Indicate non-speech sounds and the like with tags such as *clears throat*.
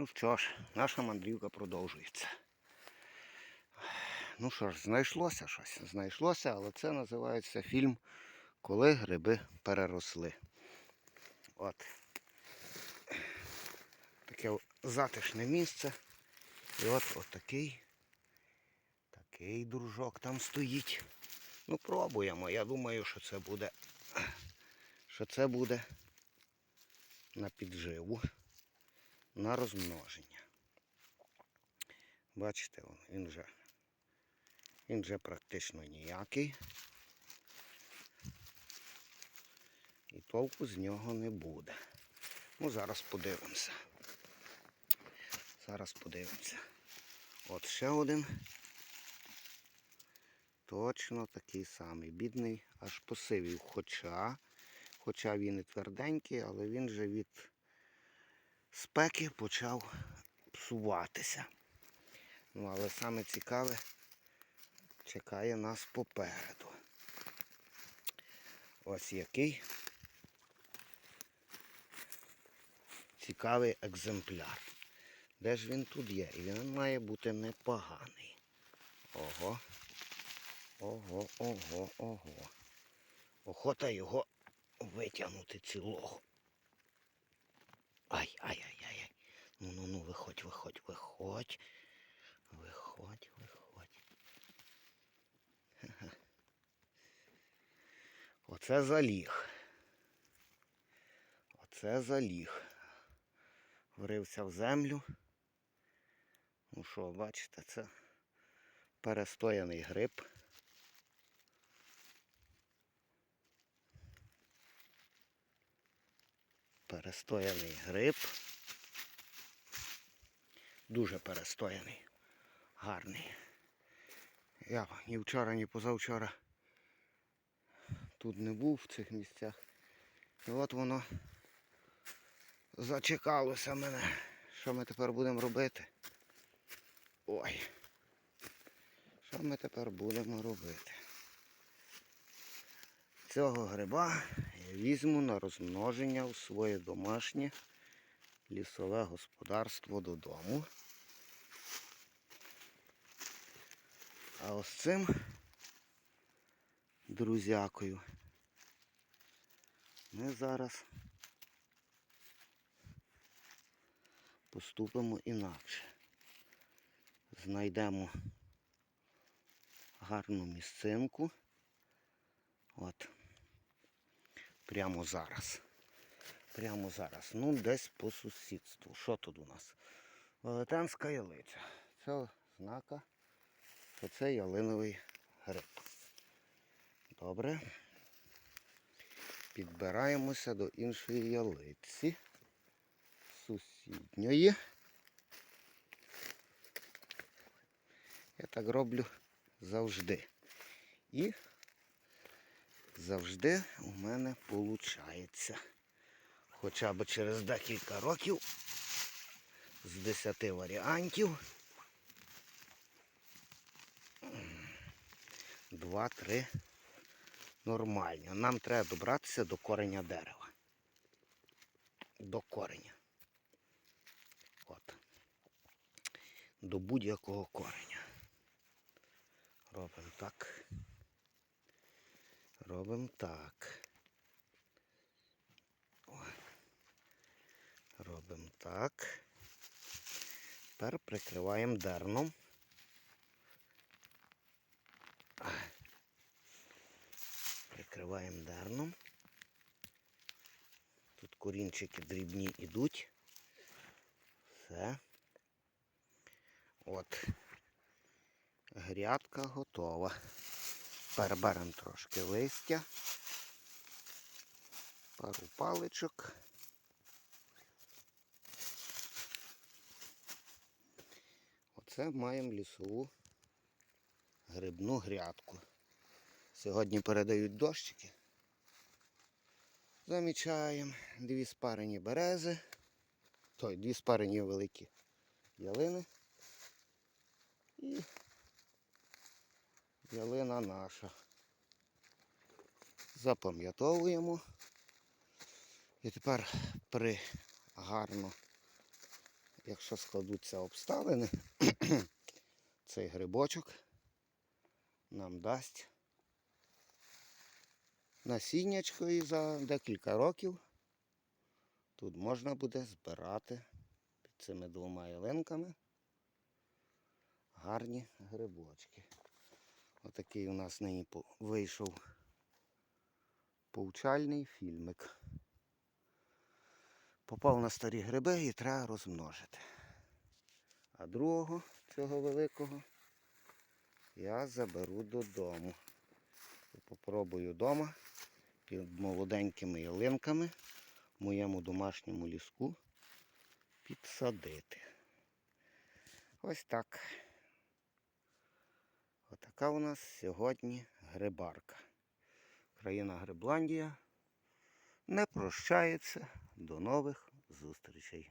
Ну що ж, наша мандрівка продовжується. Ну що ж, знайшлося щось. Знайшлося, але це називається фільм Коли гриби переросли. От. Таке затишне місце. І от отакий такий дружок там стоїть. Ну, пробуємо. Я думаю, що це буде. Що це буде на підживу, на розмноження. Бачите, він вже, він вже практично ніякий. І толку з нього не буде. Ну, зараз подивимося. Зараз подивимося. От ще один. Точно такий самий. Бідний, аж посивів. Хоча, хоча він і тверденький, але він же від спеки почав псуватися. Ну, але саме цікаве чекає нас попереду. Ось який цікавий екземпляр. Де ж він тут є? І він має бути непоганий. Ого. Ого, ого, ого. Охота його витягнути цілого. Ай, ай, ай, ай, ай. Ну, ну, ну, виходь, виходь, виходь. Виходь, виходь. *laughs* Оце заліг. Оце заліг. Врився в землю. Ну що, бачите, це перестояний гриб. Перестояний гриб. Дуже перестояний. Гарний. Я ні вчора, ні позавчора тут не був в цих місцях. І от воно зачекалося мене. Що ми тепер будемо робити? Ой. Що ми тепер будемо робити? Цього гриба візьму на розмноження у своє домашнє лісове господарство додому. А ось цим друзякою ми зараз поступимо інакше. Знайдемо гарну місцинку. От. Прямо зараз. Прямо зараз. Ну, десь по сусідству. Що тут у нас? Велетенська ялиця. Це ознака, що це ялиновий гриб. Добре. Підбираємося до іншої ялиці. Сусідньої. Я так роблю завжди. І завжди у мене виходить. Хоча б через декілька років з 10 варіантів. Два-три нормальні. Нам треба добратися до кореня дерева. До кореня. От. До будь-якого кореня. Робимо так. Робимо так. О. Робимо так. Тепер прикриваємо дерном. Прикриваємо дерном. Тут корінчики дрібні йдуть. Все. От. Грядка готова. Тепер беремо трошки листя, пару паличок. Оце маємо лісову грибну грядку. Сьогодні передають дощики. Замічаємо дві спарені берези. Той, дві спарені великі ялини. І ялина наша. Запам'ятовуємо. І тепер при гарно якщо складуться обставини, *clears throat* цей грибочок нам дасть насіннячко і за декілька років тут можна буде збирати під цими двома ялинками гарні грибочки. Отакий у нас нині вийшов повчальний фільмик. Попав на старі гриби і треба розмножити. А другого цього великого я заберу додому. І попробую вдома під молоденькими ялинками в моєму домашньому ліску підсадити. Ось так. Отака у нас сьогодні грибарка. Країна Грибландія не прощається. До нових зустрічей.